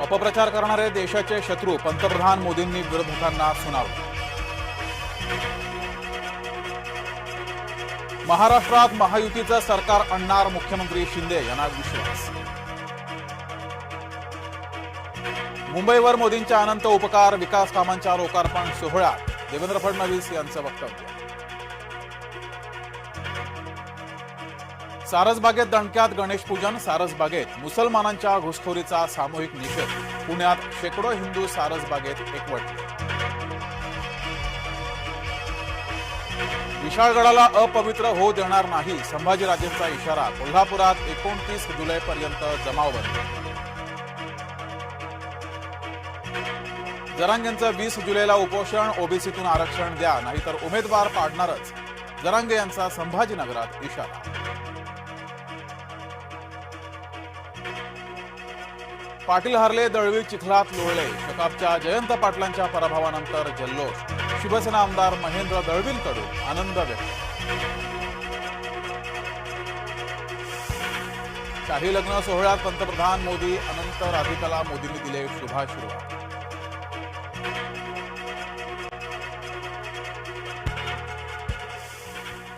अपप्रचार करणारे देशाचे शत्रू पंतप्रधान मोदींनी विरोधकांना सुनावले. महाराष्ट्रात महायुतीचं सरकार आणणार मुख्यमंत्री शिंदे यांना विश्वास. मुंबईवर मोदींच्या अनंत उपकार विकास कामांच्या लोकार्पण सोहळ्यात देवेंद्र फडणवीस यांचं वक्तव्य. सारसबागेत दणक्यात गणेश पूजन सारसबागेत मुसलमानांच्या घुसखोरीचा सामूहिक निषेध. पुण्यात शेकडो हिंदू सारसबागेत एकवटले विशाळगडाला अपवित्र होऊ देणार नाही संभाजीराजेंचा इशारा कोल्हापुरात एकोणतीस जुलैपर्यंत जमावबंदी. जरांगेंचं वीस जुलैला उपोषण ओबीसीतून आरक्षण द्या नाहीतर उमेदवार पाडणारच. जरांगे यांचा संभाजीनगरात इशारा. पाटील हरले दळवी चिखलात लोळले. प्रतापच्या जयंत पाटलांच्या पराभवानंतर जल्लोष. शिवसेना आमदार महेंद्र दळवींकडून आनंद व्यक्त. शाही लग्न सोहळ्यात पंतप्रधान मोदी अनंत राधिकाला मोदींनी दिले शुभाशीर्वाद.